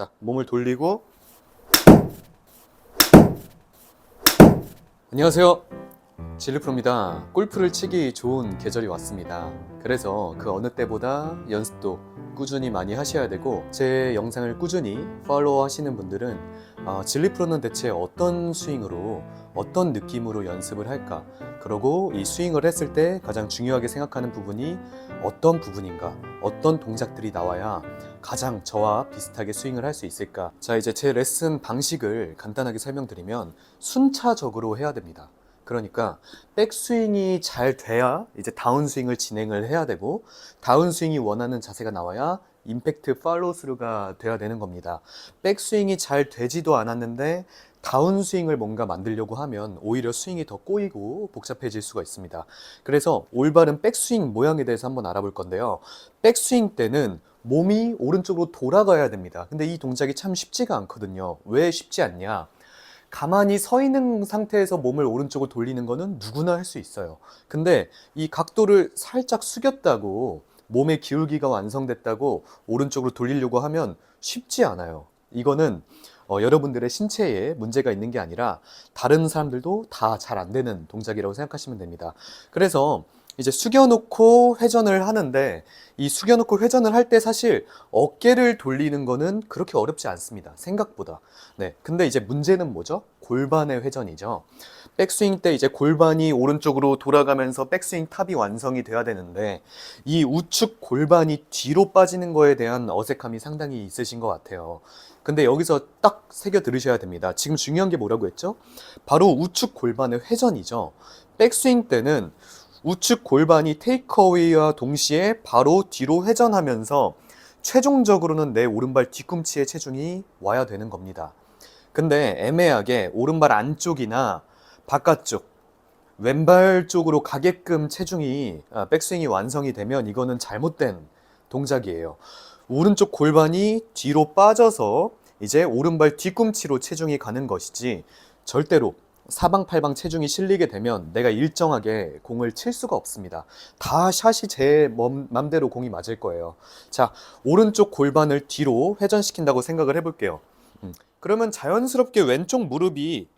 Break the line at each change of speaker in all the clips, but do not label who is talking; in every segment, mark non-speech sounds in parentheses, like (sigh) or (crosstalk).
자, 몸을 돌리고 안녕하세요. 진리프로입니다. 골프를 치기 좋은 계절이 왔습니다. 그래서 그 어느 때보다 연습도 꾸준히 많이 하셔야 되고 제 영상을 꾸준히 팔로우 하시는 분들은 어, 진리프로는 대체 어떤 스윙으로 어떤 느낌으로 연습을 할까? 그러고 이 스윙을 했을 때 가장 중요하게 생각하는 부분이 어떤 부분인가? 어떤 동작들이 나와야 가장 저와 비슷하게 스윙을 할 수 있을까? 자 이제 제 레슨 방식을 간단하게 설명드리면 순차적으로 해야 됩니다. 그러니까 백스윙이 잘 돼야 이제 다운스윙을 진행을 해야 되고 다운스윙이 원하는 자세가 나와야 임팩트 팔로우스루가 돼야 되는 겁니다. 백스윙이 잘 되지도 않았는데 다운스윙을 뭔가 만들려고 하면 오히려 스윙이 더 꼬이고 복잡해질 수가 있습니다. 그래서 올바른 백스윙 모양에 대해서 한번 알아볼 건데요. 백스윙 때는 몸이 오른쪽으로 돌아가야 됩니다. 근데 이 동작이 참 쉽지가 않거든요. 왜 쉽지 않냐? 가만히 서 있는 상태에서 몸을 오른쪽으로 돌리는 거는 누구나 할 수 있어요. 근데 이 각도를 살짝 숙였다고 몸의 기울기가 완성됐다고 오른쪽으로 돌리려고 하면 쉽지 않아요. 이거는 어, 여러분들의 신체에 문제가 있는 게 아니라 다른 사람들도 다 잘 안 되는 동작이라고 생각하시면 됩니다. 그래서 이제 숙여놓고 회전을 하는데 이 숙여놓고 회전을 할 때 사실 어깨를 돌리는 거는 그렇게 어렵지 않습니다. 생각보다. 네. 근데 이제 문제는 뭐죠? 골반의 회전이죠. 백스윙 때 이제 골반이 오른쪽으로 돌아가면서 백스윙 탑이 완성이 돼야 되는데 이 우측 골반이 뒤로 빠지는 거에 대한 어색함이 상당히 있으신 것 같아요. 근데 여기서 딱 새겨 들으셔야 됩니다. 지금 중요한 게 뭐라고 했죠? 바로 우측 골반의 회전이죠. 백스윙 때는 우측 골반이 테이크어웨이와 동시에 바로 뒤로 회전하면서 최종적으로는 내 오른발 뒤꿈치에 체중이 와야 되는 겁니다. 근데 애매하게 오른발 안쪽이나 바깥쪽, 왼발 쪽으로 가게끔 체중이 아, 백스윙이 완성이 되면 이거는 잘못된 동작이에요. 오른쪽 골반이 뒤로 빠져서 이제 오른발 뒤꿈치로 체중이 가는 것이지 절대로 사방팔방 체중이 실리게 되면 내가 일정하게 공을 칠 수가 없습니다. 다 샷이 제 맘- 맘대로 공이 맞을 거예요. 자, 오른쪽 골반을 뒤로 회전시킨다고 생각을 해볼게요. 음, 그러면 자연스럽게 왼쪽 무릎이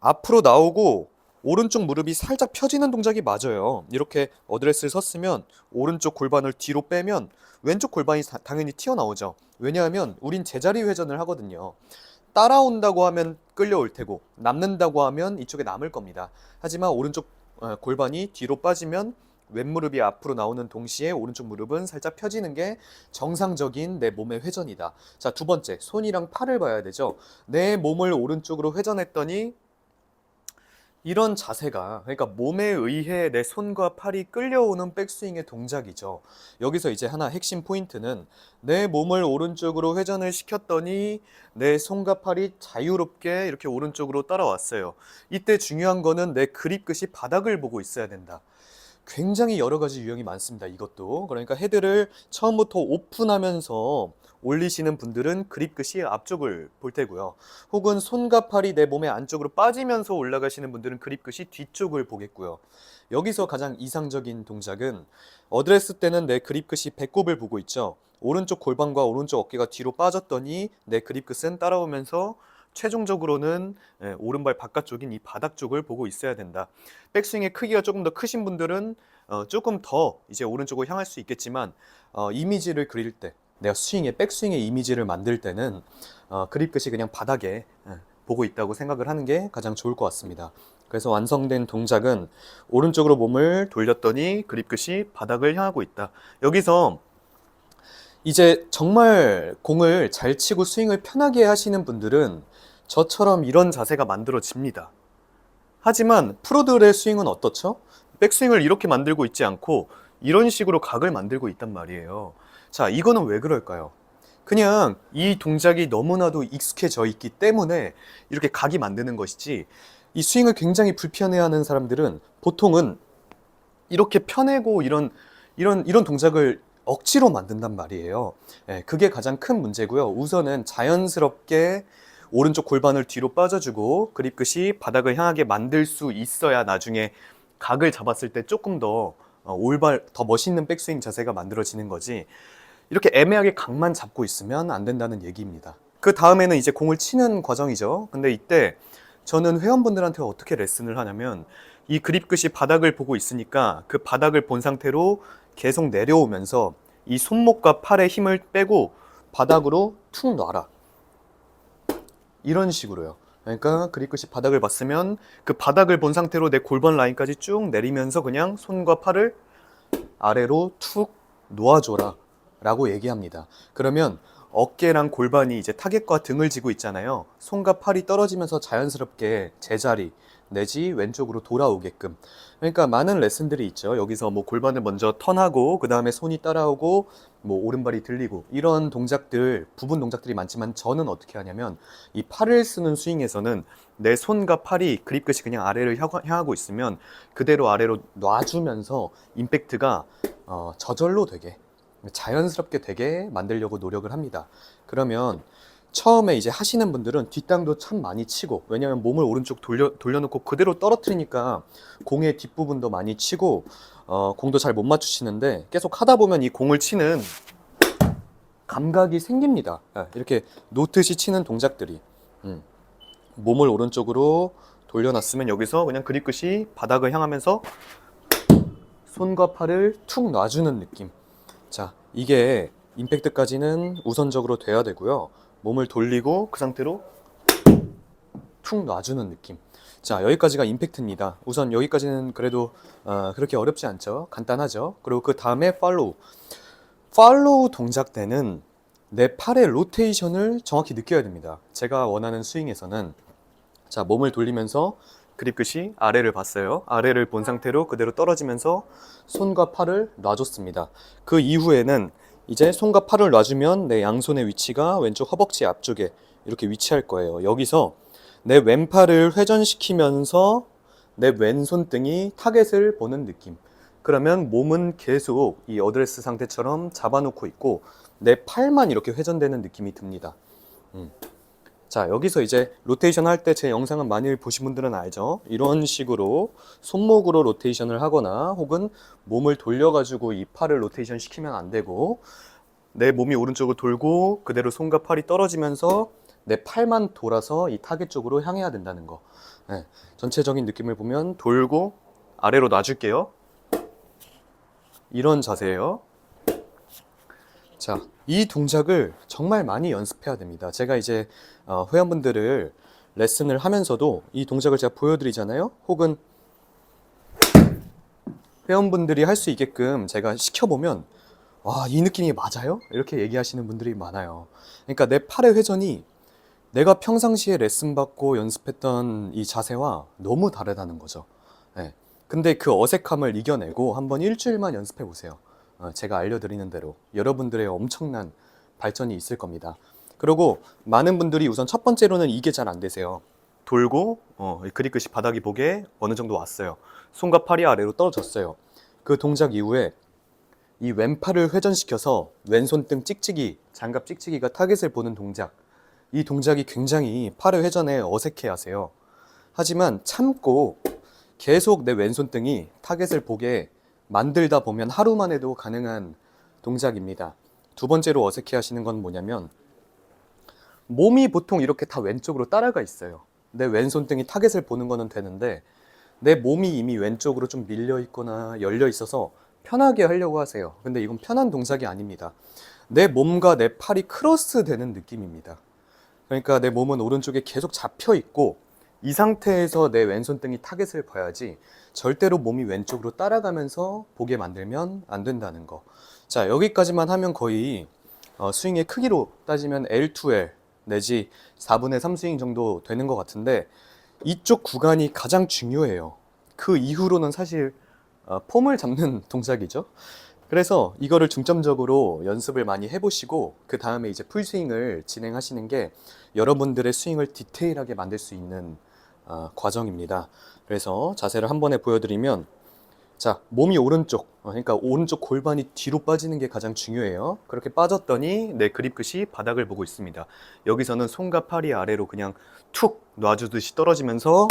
앞으로 나오고 오른쪽 무릎이 살짝 펴지는 동작이 맞아요. 이렇게 어드레스를 섰으면 오른쪽 골반을 뒤로 빼면 왼쪽 골반이 다- 당연히 튀어나오죠. 왜냐하면 우린 제자리 회전을 하거든요. 따라온다고 하면 끌려올 테고 남는다고 하면 이쪽에 남을 겁니다. 하지만 오른쪽 어, 골반이 뒤로 빠지면 왼무릎이 앞으로 나오는 동시에 오른쪽 무릎은 살짝 펴지는 게 정상적인 내 몸의 회전이다. 자, 두 번째, 손이랑 팔을 봐야 되죠. 내 몸을 오른쪽으로 회전했더니 이런 자세가 그러니까 몸에 의해 내 손과 팔이 끌려오는 백스윙의 동작이죠. 여기서 이제 하나 핵심 포인트는 내 몸을 오른쪽으로 회전을 시켰더니 내 손과 팔이 자유롭게 이렇게 오른쪽으로 따라왔어요. 이때 중요한 거는 내 그립 끝이 바닥을 보고 있어야 된다. 굉장히 여러 가지 유형이 많습니다. 이것도. 그러니까 헤드를 처음부터 오픈하면서 올리시는 분들은 그립 끝이 앞쪽을 볼 테고요. 혹은 손과 팔이 내 몸의 안쪽으로 빠지면서 올라가시는 분들은 그립 끝이 뒤쪽을 보겠고요. 여기서 가장 이상적인 동작은 어드레스 때는 내 그립 끝이 배꼽을 보고 있죠. 오른쪽 골반과 오른쪽 어깨가 뒤로 빠졌더니 내 그립 끝은 따라오면서 최종적으로는 예, 오른발 바깥쪽인 이 바닥 쪽을 보고 있어야 된다. 백스윙의 크기가 조금 더 크신 분들은 어, 조금 더 이제 오른쪽으로 향할 수 있겠지만 어, 이미지를 그릴 때 내가 스윙의 백스윙의 이미지를 만들 때는 어, 그립 끝이 그냥 바닥에 예, 보고 있다고 생각을 하는 게 가장 좋을 것 같습니다. 그래서 완성된 동작은 오른쪽으로 몸을 돌렸더니 그립 끝이 바닥을 향하고 있다. 여기서 이제 정말 공을 잘 치고 스윙을 편하게 하시는 분들은 저처럼 이런 자세가 만들어집니다. 하지만 프로들의 스윙은 어떻죠? 백스윙을 이렇게 만들고 있지 않고 이런 식으로 각을 만들고 있단 말이에요. 자, 이거는 왜 그럴까요? 그냥 이 동작이 너무나도 익숙해져 있기 때문에 이렇게 각이 만드는 것이지 이 스윙을 굉장히 불편해하는 사람들은 보통은 이렇게 펴내고 이런 이런 이런 동작을 억지로 만든단 말이에요. 예, 그게 가장 큰 문제고요. 우선은 자연스럽게 오른쪽 골반을 뒤로 빠져주고 그립 끝이 바닥을 향하게 만들 수 있어야 나중에 각을 잡았을 때 조금 더 어, 올발 더 멋있는 백스윙 자세가 만들어지는 거지. 이렇게 애매하게 각만 잡고 있으면 안 된다는 얘기입니다. 그 다음에는 이제 공을 치는 과정이죠. 근데 이때 저는 회원분들한테 어떻게 레슨을 하냐면 이 그립 끝이 바닥을 보고 있으니까 그 바닥을 본 상태로 계속 내려오면서 이 손목과 팔의 힘을 빼고 바닥으로 툭 놔라. 이런 식으로요. 그러니까 그립 끝이 바닥을 봤으면 그 바닥을 본 상태로 내 골반 라인까지 쭉 내리면서 그냥 손과 팔을 아래로 툭 놓아줘라 라고 얘기합니다. 그러면 어깨랑 골반이 이제 타겟과 등을 지고 있잖아요. 손과 팔이 떨어지면서 자연스럽게 제자리 내지 왼쪽으로 돌아오게끔. 그러니까 많은 레슨들이 있죠. 여기서 뭐 골반을 먼저 턴하고 그 다음에 손이 따라오고 뭐 오른발이 들리고 이런 동작들 부분 동작들이 많지만 저는 어떻게 하냐면 이 팔을 쓰는 스윙에서는 내 손과 팔이 그립 끝이 그냥 아래를 향하- 향하고 있으면 그대로 아래로 놔주면서 임팩트가 어, 저절로 되게 자연스럽게 되게 만들려고 노력을 합니다. 그러면 처음에 이제 하시는 분들은 뒷땅도 참 많이 치고 왜냐면 몸을 오른쪽 돌려 돌려놓고 그대로 떨어뜨리니까 공의 뒷부분도 많이 치고 어, 공도 잘 못 맞추시는데 계속 하다 보면 이 공을 치는 감각이 생깁니다. 예, 이렇게 놓듯이 치는 동작들이 음. 몸을 오른쪽으로 돌려놨으면 여기서 그냥 그립 끝이 바닥을 향하면서 손과 팔을 툭 놔주는 느낌. 자, 이게 임팩트까지는 우선적으로 돼야 되고요. 몸을 돌리고 그 상태로 툭 놔주는 느낌. 자, 여기까지가 임팩트입니다. 우선 여기까지는 그래도 어, 그렇게 어렵지 않죠. 간단하죠. 그리고 그 다음에 팔로우. 팔로우 동작 때는 내 팔의 로테이션을 정확히 느껴야 됩니다. 제가 원하는 스윙에서는 자, 몸을 돌리면서 그립 끝이 아래를 봤어요. 아래를 본 상태로 그대로 떨어지면서 손과 팔을 놔줬습니다. 그 이후에는 이제 손과 팔을 놔주면 내 양손의 위치가 왼쪽 허벅지 앞쪽에 이렇게 위치할 거예요. 여기서 내 왼팔을 회전시키면서 내 왼손등이 타겟을 보는 느낌. 그러면 몸은 계속 이 어드레스 상태처럼 잡아놓고 있고 내 팔만 이렇게 회전되는 느낌이 듭니다. 음. 자, 여기서 이제 로테이션 할 때 제 영상은 많이 보신 분들은 알죠? 이런 식으로 손목으로 로테이션을 하거나 혹은 몸을 돌려 가지고 이 팔을 로테이션 시키면 안 되고 내 몸이 오른쪽으로 돌고 그대로 손과 팔이 떨어지면서 내 팔만 돌아서 이 타겟 쪽으로 향해야 된다는 거. 네, 전체적인 느낌을 보면 돌고 아래로 놔줄게요. 이런 자세예요. 자, 이 동작을 정말 많이 연습해야 됩니다. 제가 이제 어, 회원분들을 레슨을 하면서도 이 동작을 제가 보여드리잖아요. 혹은 회원분들이 할 수 있게끔 제가 시켜보면 와, 이 느낌이 맞아요? 이렇게 얘기하시는 분들이 많아요. 그러니까 내 팔의 회전이 내가 평상시에 레슨 받고 연습했던 이 자세와 너무 다르다는 거죠. 예. 근데 그 어색함을 이겨내고 한번 일주일만 연습해 보세요. 어, 제가 알려드리는 대로 여러분들의 엄청난 발전이 있을 겁니다. 그리고 많은 분들이 우선 첫 번째로는 이게 잘 안 되세요. 돌고 어, 이 그립 끝이 바닥이 보게 어느 정도 왔어요. 손과 팔이 아래로 떨어졌어요. 그 동작 이후에 이 왼팔을 회전시켜서 왼손등 찍찍이, 장갑 찍찍이가 타겟을 보는 동작. 이 동작이 굉장히 팔을 회전에 어색해 하세요. 하지만 참고 계속 내 왼손등이 타겟을 보게 만들다 보면 하루만 해도 가능한 동작입니다. 두 번째로 어색해 하시는 건 뭐냐면 몸이 보통 이렇게 다 왼쪽으로 따라가 있어요. 내 왼손등이 타겟을 보는 거는 되는데 내 몸이 이미 왼쪽으로 좀 밀려 있거나 열려 있어서 편하게 하려고 하세요. 근데 이건 편한 동작이 아닙니다. 내 몸과 내 팔이 크로스 되는 느낌입니다. 그러니까 내 몸은 오른쪽에 계속 잡혀 있고 이 상태에서 내 왼손등이 타겟을 봐야지 절대로 몸이 왼쪽으로 따라가면서 보게 만들면 안 된다는 거. 자, 여기까지만 하면 거의 어, 스윙의 크기로 따지면 L2L 내지 4분의 3 스윙 정도 되는 것 같은데 이쪽 구간이 가장 중요해요. 그 이후로는 사실 어, 폼을 잡는 (laughs) 동작이죠. 그래서 이거를 중점적으로 연습을 많이 해보시고 그 다음에 이제 풀스윙을 진행하시는 게 여러분들의 스윙을 디테일하게 만들 수 있는 어, 과정입니다. 그래서 자세를 한 번에 보여드리면 자 몸이 오른쪽 어, 그러니까 오른쪽 골반이 뒤로 빠지는 게 가장 중요해요. 그렇게 빠졌더니 내 그립 끝이 바닥을 보고 있습니다. 여기서는 손과 팔이 아래로 그냥 툭 놔주듯이 떨어지면서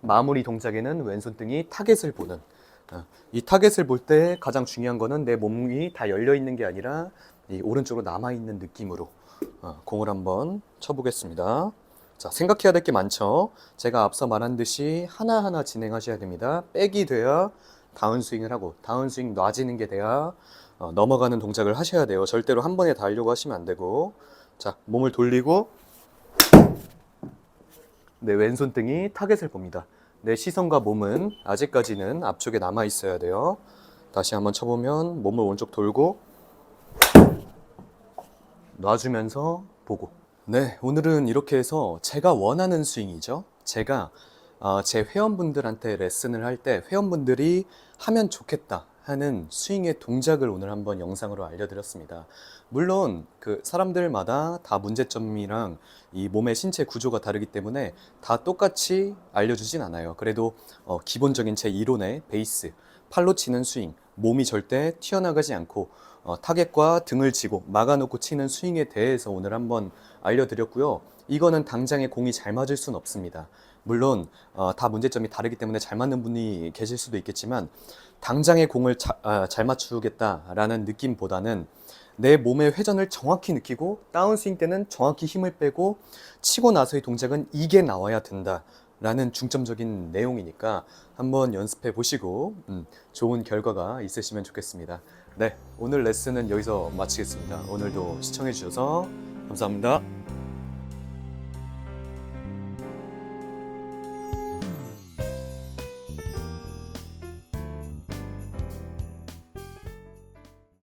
마무리 동작에는 왼손등이 타겟을 보는 어, 이 타겟을 볼 때 가장 중요한 거는 내 몸이 다 열려 있는 게 아니라 이 오른쪽으로 남아 있는 느낌으로 어, 공을 한번 쳐보겠습니다. 자, 생각해야 될 게 많죠. 제가 앞서 말한 듯이 하나하나 진행하셔야 됩니다. 백이 돼야 다운스윙을 하고 다운스윙 놔지는 게 돼야 어, 넘어가는 동작을 하셔야 돼요. 절대로 한 번에 다 하려고 하시면 안 되고 자, 몸을 돌리고 내 왼손 등이 타겟을 봅니다. 내 시선과 몸은 아직까지는 앞쪽에 남아 있어야 돼요. 다시 한번 쳐보면 몸을 오른쪽 돌고 놔주면서 보고. 네, 오늘은 이렇게 해서 제가 원하는 스윙이죠. 제가 어, 제 회원분들한테 레슨을 할 때 회원분들이 하면 좋겠다 하는 스윙의 동작을 오늘 한번 영상으로 알려드렸습니다. 물론 그 사람들마다 다 문제점이랑 이 몸의 신체 구조가 다르기 때문에 다 똑같이 알려주진 않아요. 그래도 어, 기본적인 제 이론의 베이스, 팔로 치는 스윙, 몸이 절대 튀어나가지 않고 어, 타겟과 등을 지고 막아놓고 치는 스윙에 대해서 오늘 한번 알려드렸고요. 이거는 당장에 공이 잘 맞을 수는 없습니다. 물론 어, 다 문제점이 다르기 때문에 잘 맞는 분이 계실 수도 있겠지만 당장에 공을 자- 아, 잘 맞추겠다라는 느낌보다는 내 몸의 회전을 정확히 느끼고 다운스윙 때는 정확히 힘을 빼고 치고 나서의 동작은 이게 나와야 된다. 라는 중점적인 내용이니까 한번 연습해 보시고 음, 좋은 결과가 있으시면 좋겠습니다. 네, 오늘 레슨은 여기서 마치겠습니다. 오늘도 시청해 주셔서 감사합니다.